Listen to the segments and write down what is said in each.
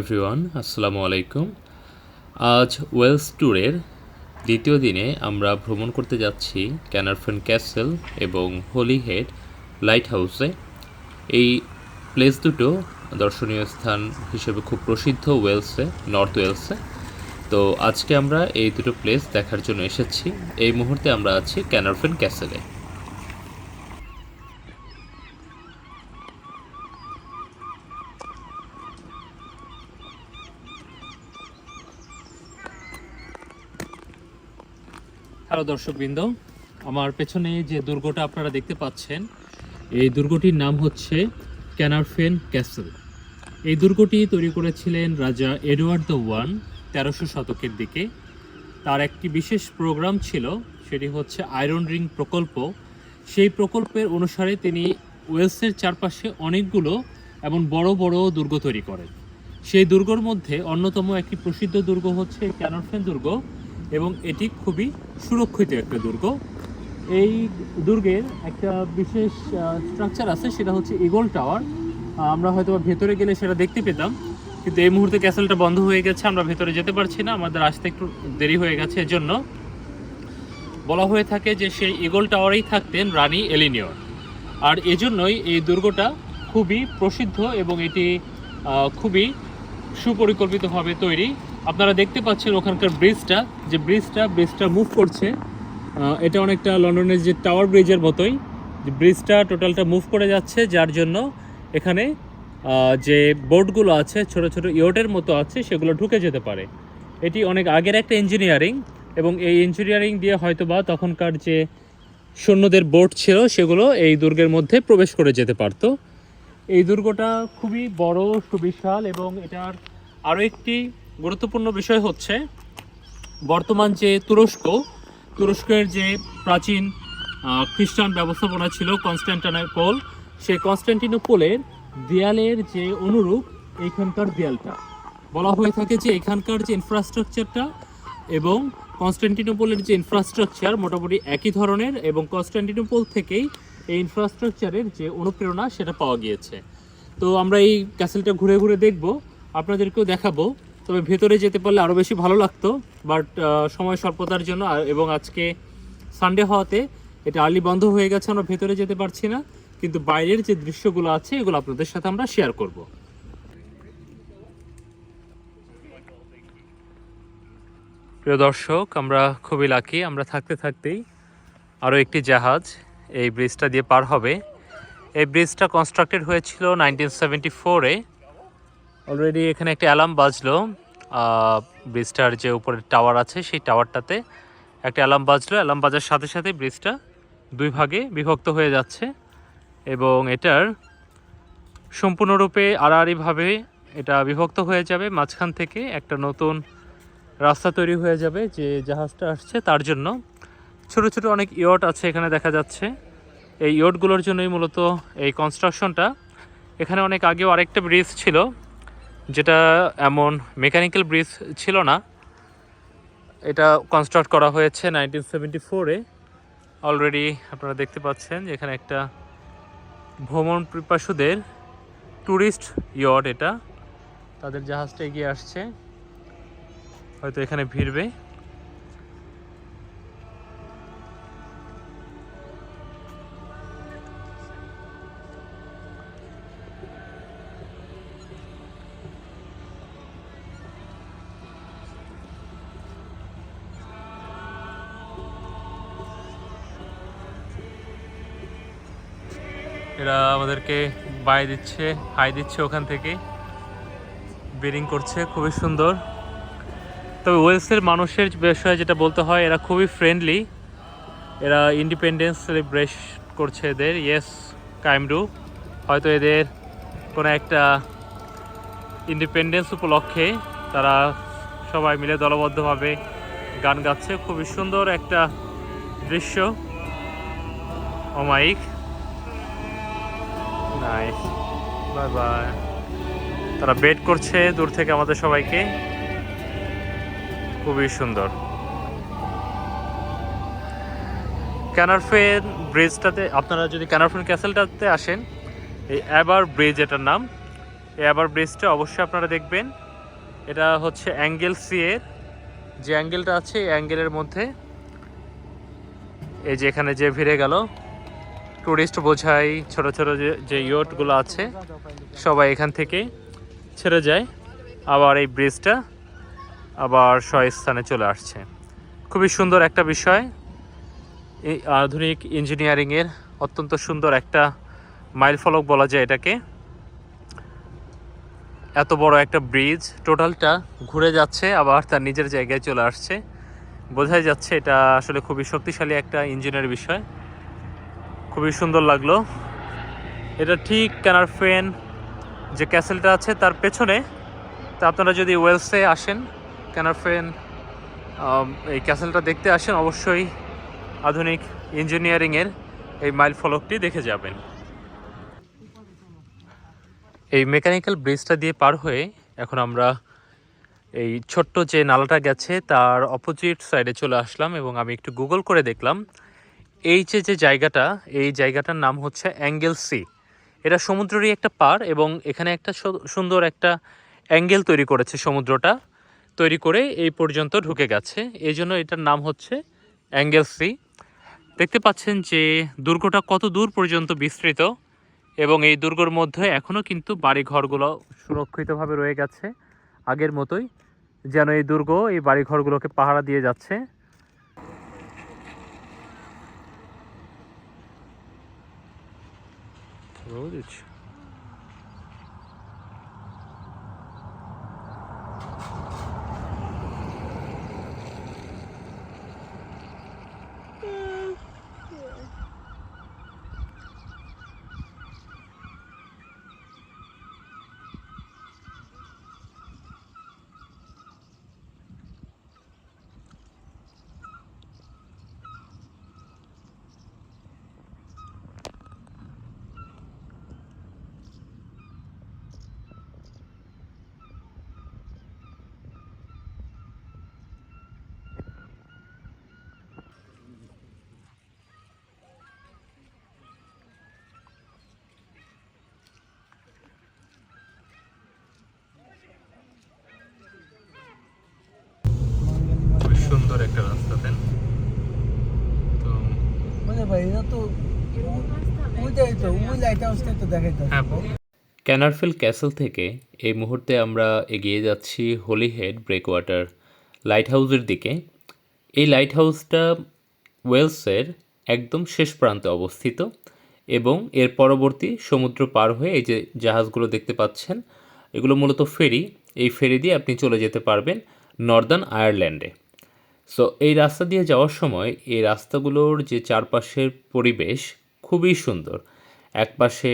Everyone আসসালামু আলাইকুম। আজ ওয়েলস ট্যুরের দ্বিতীয় দিনে আমরা ভ্রমণ করতে যাচ্ছি ক্যানারফেন ক্যাসেল এবং হোলিহেড লাইট হাউসে এই প্লেস দুটো দর্শনীয় স্থান হিসেবে খুব প্রসিদ্ধ ওয়েলসে, নর্থ ওয়েলসে। তো আজকে আমরা এই দুটো প্লেস দেখার জন্য এসেছি। এই মুহূর্তে আমরা আছি ক্যানারফেন ক্যাসেলে। হ্যালো দর্শকবৃন্দ আমার পেছনে যে দুর্গটা আপনারা দেখতে পাচ্ছেন, এই দুর্গটির নাম হচ্ছে ক্যানারফেন ক্যাসেল। এই দুর্গটি তৈরি করেছিলেন রাজা এডওয়ার্ড দ্য ওয়ান তেরোশো শতকের দিকে। তার একটি বিশেষ প্রোগ্রাম ছিল, সেটি হচ্ছে আয়রন রিং প্রকল্প। সেই প্রকল্পের অনুসারে তিনি ওয়েলসের চারপাশে অনেকগুলো এমন বড় বড় দুর্গ তৈরি করেন। সেই দুর্গর মধ্যে অন্যতম একটি প্রসিদ্ধ দুর্গ হচ্ছে ক্যানারফেন দুর্গ। এবং এটি খুবই সুরক্ষিত একটা দুর্গ। এই দুর্গের একটা বিশেষ স্ট্রাকচার আছে, সেটা হচ্ছে ইগল টাওয়ার আমরা হয়তো ভেতরে গেলে সেটা দেখতে পেতাম, কিন্তু এই মুহূর্তে ক্যাসেলটা বন্ধ হয়ে গেছে, আমরা ভেতরে যেতে পারছি না, আমাদের আসতে একটু দেরি হয়ে গেছে, এজন্য বলা হয়ে থাকে যে সেই ইগল টাওয়ারেই থাকতেন রানী এলিনিয়র আর এজন্যই এই দুর্গটা খুবই প্রসিদ্ধ এবং এটি খুবই সুপরিকল্পিতভাবে তৈরি। আপনারা দেখতে পাচ্ছেন ওখানকার ব্রিজটা, যে ব্রিজটা ব্রিজটা মুভ করছে। এটা অনেকটা লন্ডনের যে টাওয়ার ব্রিজের মতোই। যে ব্রিজটা টোটালটা মুভ করে যাচ্ছে, যার জন্য এখানে যে বোর্ডগুলো আছে, ছোট ছোট ইয়টের মতো আছে, সেগুলো ঢুকে যেতে পারে। এটি অনেক আগের একটা ইঞ্জিনিয়ারিং এবং এই ইঞ্জিনিয়ারিং দিয়ে হয়তোবা তখনকার যে সৈন্যদের বোট ছিল, সেগুলো এই দুর্গের মধ্যে প্রবেশ করে যেতে পারতো। এই দুর্গটা খুবই বড়, সুবিশাল এবং এটার আরও একটি গুরুত্বপূর্ণ বিষয় হচ্ছে, বর্তমান যে তুরস্ক, তুরস্কের যে প্রাচীন খ্রিস্টান ব্যবস্থাপনা ছিল কনস্ট্যান্টিনোপল সেই কনস্ট্যান্টিনোপলের দেয়ালের যে অনুরূপ, এইখানকার দেয়ালটা। বলা হয়ে থাকে যে এখানকার যে ইনফ্রাস্ট্রাকচারটা এবং কনস্ট্যান্টিনোপলের যে ইনফ্রাস্ট্রাকচার মোটামুটি একই ধরনের এবং কনস্ট্যান্টিনোপল থেকেই এই ইনফ্রাস্ট্রাকচারের যে অনুপ্রেরণা সেটা পাওয়া গিয়েছে। তো আমরা এই ক্যাসেলটা ঘুরে ঘুরে দেখব, আপনাদেরকেও দেখাবো। তবে ভেতরে যেতে পারলে আরও বেশি ভালো লাগতো বাট সময় স্বল্পতার জন্য এবং আজকে সানডে হওয়াতে এটা আর্লি বন্ধ হয়ে গেছে, আমরা ভেতরে যেতে পারছি না, কিন্তু বাইরের যে দৃশ্যগুলো আছে, এগুলো আপনাদের সাথে আমরা শেয়ার করব। প্রিয় দর্শক, আমরা খুবই লাকি আমরা থাকতে থাকতেই আরও একটি জাহাজ এই ব্রিজটা দিয়ে পার হবে। এই ব্রিজটা কনস্ট্রাক্টেড হয়েছিল নাইনটিন সেভেন্টি ফোরে অলরেডি এখানে একটি অ্যালার্ম বাজলো। ব্রিজটার যে উপরে টাওয়ার আছে, সেই টাওয়ারটাতে একটা অ্যালার্ম বাজলো। অ্যালার্ম বাজার সাথে সাথে ব্রিজটা দুই ভাগে বিভক্ত হয়ে যাচ্ছে এবং এটার সম্পূর্ণরূপে আড়াআড়িভাবে এটা বিভক্ত হয়ে যাবে। মাঝখান থেকে একটা নতুন রাস্তা তৈরি হয়ে যাবে যে জাহাজটা আসছে তার জন্য। ছোট ছোট অনেক ইয়ট আছে এখানে দেখা যাচ্ছে। এই ইয়টগুলোর জন্যই মূলত এই কনস্ট্রাকশনটা এখানে অনেক আগেও আরেকটা ব্রিজ ছিল। যেটা এমন মেকানিক্যাল ব্রিজ ছিল না, এটা কনস্ট্রাক্ট করা হয়েছে নাইনটিন সেভেন্টি ফোরে অলরেডি আপনারা দেখতে পাচ্ছেন যে এখানে একটা ভ্রমণ পিপাসুদের ট্যুরিস্ট ইয়ট এটা। তাদের জাহাজটা এগিয়ে আসছে। হয়তো এখানে ভিড়বে। এরা আমাদেরকে বাই দিচ্ছে হাই দিচ্ছে ওখান থেকে। বেরিং করছে, খুবই সুন্দর। তবে ওয়েলসের মানুষের বিষয়ে যেটা বলতে হয়, এরা খুবই ফ্রেন্ডলি এরা ইন্ডিপেন্ডেন্স সেলিব্রেট করছে এদের। ইয়েস কাইমরু। হয়তো এদের কোনো একটা ইন্ডিপেন্ডেন্স উপলক্ষে তারা সবাই মিলে দলবদ্ধভাবে গান গাচ্ছে। খুবই সুন্দর একটা দৃশ্য। অমাইক নাইস বাই বাই তারা বেট করছে দূর থেকে আমাদের সবাইকে। খুবই সুন্দর। ক্যানারফেন ব্রিজটাতে আপনারা যদি ক্যানারফেন ক্যাসেলটাতে আসেন, এই অ্যাবার ব্রিজ এটার নাম। এই আবার ব্রিজটা অবশ্যই আপনারা দেখবেন। এটা হচ্ছে অ্যাঙ্গেল সি এর। যে অ্যাঙ্গেলটা আছে, এই অ্যাঙ্গেলের মধ্যে, এই যে এখানে যে ভিড়ে গেল টুরিস্ট বোঝাই, ছোট ছোট যে ইয়টগুলো আছে, সবাই এখান থেকে ছেড়ে যায়। আবার এই ব্রিজটা আবার স্থানে চলে আসছে। খুবই সুন্দর একটা বিষয়। এই আধুনিক ইঞ্জিনিয়ারিংয়ের অত্যন্ত সুন্দর একটা মাইল ফলক বলা যায় এটাকে। এত বড় একটা ব্রিজ টোটালটা ঘুরে যাচ্ছে, আবার তার নিজের জায়গায় চলে আসছে। বোঝাই যাচ্ছে এটা আসলে খুবই শক্তিশালী একটা ইঞ্জিনের বিষয়। খুবই সুন্দর লাগল। এটা ঠিক ক্যানারফেন যে ক্যাসেলটা আছে তার পেছনে। তা আপনারা যদি ওয়েলসে আসেন ক্যানারফেন আম, এই ক্যাসেলটা দেখতে আসেন অবশ্যই আধুনিক ইঞ্জিনিয়ারিংয়ের এই মাইল ফলকটি দেখে যাবেন। এই মেকানিক্যাল ব্রিজটা দিয়ে পার হয়ে এখন আমরা এই ছোট্ট যে নালাটা গেছে তার অপোজিট সাইডে চলে আসলাম এবং আমি একটু গুগল করে দেখলাম এই যে যে জায়গাটা, এই জায়গাটার নাম হচ্ছে অ্যাঙ্গেল সি এটা সমুদ্রেরই একটা পার এবং এখানে একটা সুন্দর একটা অ্যাঙ্গেল তৈরি করেছে সমুদ্রটা, তৈরি করে এই পর্যন্ত ঢুকে গেছে। এই জন্য এটার নাম হচ্ছে অ্যাঙ্গেল সি দেখতে পাচ্ছেন যে দুর্গটা কত দূর পর্যন্ত বিস্তৃত এবং এই দুর্গর মধ্যে এখনও কিন্তু বাড়ি ঘরগুলো সুরক্ষিতভাবে রয়ে গেছে। আগের মতোই যেন এই দুর্গ এই বাড়ি ঘরগুলোকে পাহারা দিয়ে যাচ্ছে। Olha, tio. ক্যানারফিল ক্যাসেল থেকে এই মুহূর্তে আমরা এগিয়ে যাচ্ছি হোলিহেড ব্রেকওয়াটার লাইট হাউসের দিকে। এই লাইট হাউসটা ওয়েলসের একদম শেষ প্রান্তে অবস্থিত এবং এর পরবর্তী সমুদ্র পার হয়ে এই যে জাহাজগুলো দেখতে পাচ্ছেন, এগুলো মূলত ফেরি। এই ফেরি দিয়ে আপনি চলে যেতে পারবেন নর্দার্ন আয়ারল্যান্ডে। সো এই রাস্তা দিয়ে যাওয়ার সময় এই রাস্তাগুলোর যে চারপাশের পরিবেশ খুবই সুন্দর। একপাশে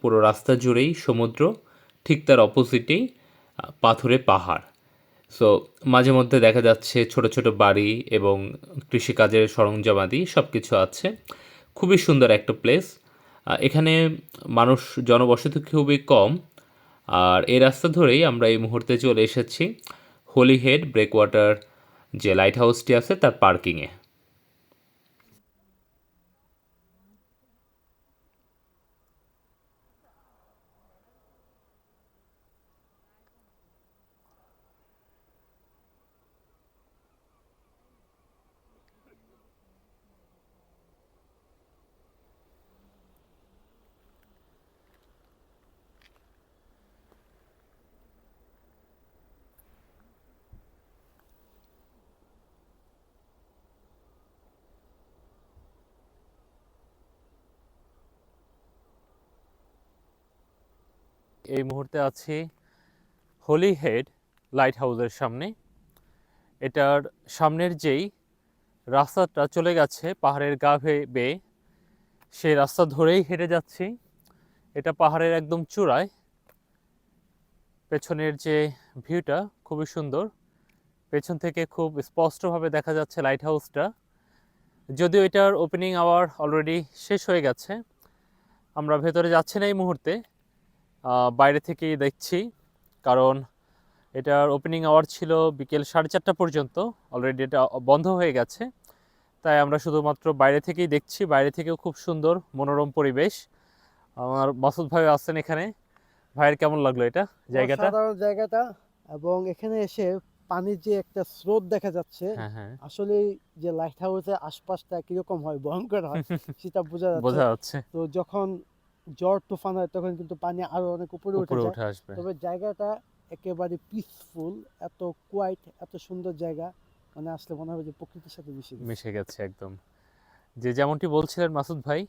পুরো রাস্তা জুড়েই সমুদ্র, ঠিক তার অপোজিটেই পাথুরে পাহাড়। সো মাঝে মধ্যে দেখা যাচ্ছে ছোট ছোট বাড়ি এবং কৃষিকাজের সরঞ্জামাদি সব কিছু আছে। খুবই সুন্দর একটা প্লেস এখানে মানুষ জনবসতি খুবই কম। আর এই রাস্তা ধরেই আমরা এই মুহূর্তে চলে এসেছি হোলিহেড ব্রেকওয়াটার যে লাইট হাউসটি আছে তার পার্কিংয়ে এই মুহূর্তে আছি হোলি হেড লাইট হাউসের সামনে। এটার সামনের যেই রাস্তাটা চলে গেছে পাহাড়ের গা বেয়ে, সেই রাস্তা ধরেই হেঁটে যাচ্ছি। এটা পাহাড়ের একদম চূড়ায়। পেছনের যে ভিউটা খুবই সুন্দর। পেছন থেকে খুব স্পষ্টভাবে দেখা যাচ্ছে লাইট হাউসটা যদিও এটার ওপেনিং আওয়ার অলরেডি শেষ হয়ে গেছে। আমরা ভেতরে যাচ্ছি না এই মুহূর্তে। বাইরে থেকেই দেখছি। কারণ এটার ওপেনিং আওয়ার ছিল বিকেল সাড়ে চারটা পর্যন্ত। অলরেডি এটা বন্ধ হয়ে গেছে। তাই আমরা শুধুমাত্র বাইরে থেকেই দেখছি। বাইরে থেকেও খুব সুন্দর মনোরম পরিবেশ। আমার মাসুদ ভাই আছেন এখানে। ভাইয়ের কেমন লাগল এটা জায়গাটা? সাধারণ জায়গাটা। এবং এখানে এসে পানির যে একটা স্রোত দেখা যাচ্ছে হ্যাঁ হ্যাঁ। আসলে যে লাইট হাউসের আশপাশটা কীরকম হয় ভয়ঙ্কর হয় সেটা বোঝা যাচ্ছে। তো যখন ঝড় তুফান হয় তখন কিন্তু পানি আরও অনেক উপরে উঠে যায়। আসবে। তবে জায়গাটা একেবারে পিসফুল এত কোয়াইট এত সুন্দর জায়গা মানে আসলে মনে হবে যে প্রকৃতির সাথে মিশে মিশে গেছে একদম। যে যেমনটি বলছিলেন মাসুদ ভাই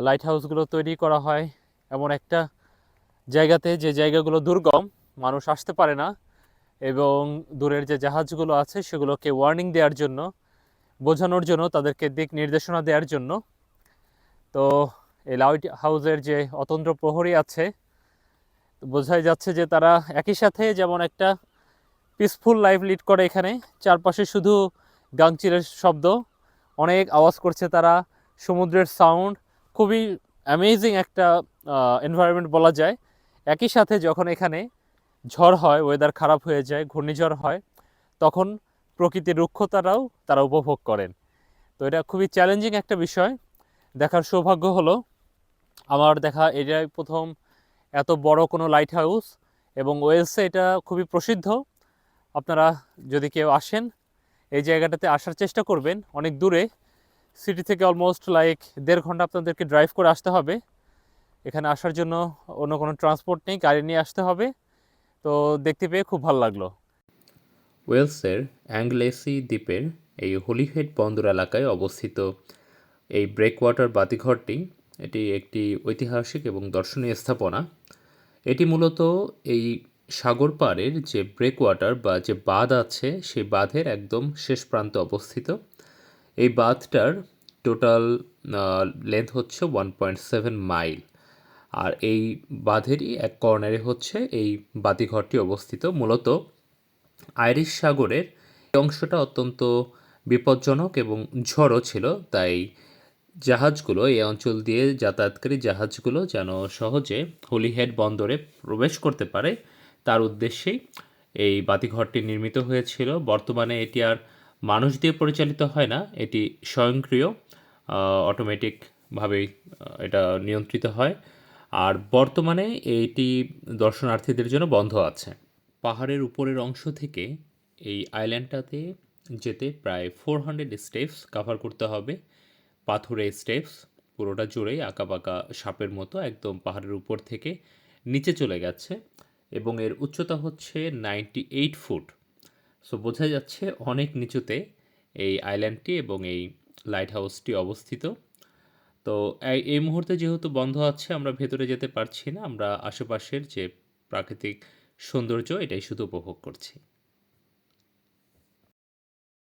লাইট হাউসগুলো তৈরি করা হয় এমন একটা জায়গাতে যে জায়গাগুলো দুর্গম মানুষ আসতে পারে না এবং দূরের যে জাহাজগুলো আছে সেগুলোকে ওয়ার্নিং দেওয়ার জন্য বোঝানোর জন্য তাদেরকে দিক নির্দেশনা দেওয়ার জন্য। তো এই লাইট হাউসের যে অতন্ত্র প্রহরী আছে, বোঝাই যাচ্ছে যে তারা একই সাথে যেমন একটা পিসফুল লাইফ লিড করে এখানে, চারপাশে শুধু গাংচিরের শব্দ, অনেক আওয়াজ করছে তারা, সমুদ্রের সাউন্ড খুবই অ্যামেজিং একটা এনভায়রনমেন্ট বলা যায়। একই সাথে যখন এখানে ঝড় হয় ওয়েদার খারাপ হয়ে যায়, ঘূর্ণিঝড় হয়, তখন প্রকৃতির রুক্ষতারাও তারা উপভোগ করেন। তো এটা খুবই চ্যালেঞ্জিং একটা বিষয়। দেখার সৌভাগ্য হলো আমার দেখা এটাই প্রথম এত বড় কোনো লাইট হাউস এবং ওয়েলসে এটা খুবই প্রসিদ্ধ। আপনারা যদি কেউ আসেন, এই জায়গাটাতে আসার চেষ্টা করবেন। অনেক দূরে সিটি থেকে অলমোস্ট লাইক দেড় ঘণ্টা আপনাদেরকে ড্রাইভ করে আসতে হবে। এখানে আসার জন্য অন্য কোনো ট্রান্সপোর্ট নেই, গাড়ি নিয়ে আসতে হবে। তো দেখতে পেয়ে খুব ভালো লাগল। ওয়েলসের অ্যাংলেসি দ্বীপের এই হোলিহেড বন্দর এলাকায় অবস্থিত। এই ব্রেকওয়াটার বাতিঘরটি এটি একটি ঐতিহাসিক এবং দর্শনীয় স্থাপনা। এটি মূলত এই সাগর পাড়ের যে ব্রেকওয়াটার বা যে বাঁধ আছে, সেই বাঁধের একদম শেষ প্রান্তে অবস্থিত। এই বাঁধটার টোটাল লেন্থ হচ্ছে ওয়ান পয়েন্ট সেভেন মাইল আর এই বাঁধেরই এক কর্নারে হচ্ছে এই বাতিঘরটি অবস্থিত। মূলত আইরিশ সাগরের অংশটা অত্যন্ত বিপজ্জনক এবং ঝড়ও ছিল, তাই জাহাজগুলো এই অঞ্চল দিয়ে যাতায়াতকারী জাহাজগুলো যেন সহজে হোলিহেড বন্দরে প্রবেশ করতে পারে, তার উদ্দেশ্যেই এই বাতিঘরটি নির্মিত হয়েছিল। বর্তমানে এটি আর মানুষ দিয়ে পরিচালিত হয় না, এটি স্বয়ংক্রিয় অটোমেটিকভাবেই এটা নিয়ন্ত্রিত হয়। আর বর্তমানে এইটি দর্শনার্থীদের জন্য বন্ধ আছে। পাহাড়ের উপরের অংশ থেকে এই আইল্যান্ডটাতে যেতে প্রায় ফোর হান্ড্রেড স্টেপস কাভার করতে হবে। পাথুরে স্টেপস, পুরোটা জুড়েই আঁকা আঁকাবাঁকা সাপের মতো একদম পাহাড়ের উপর থেকে নিচে চলে গেছে এবং এর উচ্চতা হচ্ছে নাইনটি এইট ফুট। সো বোঝা যাচ্ছে অনেক নিচুতে এই আইল্যান্ডটি এবং এই লাইট হাউসটি অবস্থিত। তো এই এই মুহূর্তে যেহেতু বন্ধ আছে, আমরা ভেতরে যেতে পারছি না। আমরা আশেপাশের যে প্রাকৃতিক সৌন্দর্য, এটাই শুধু উপভোগ করছি।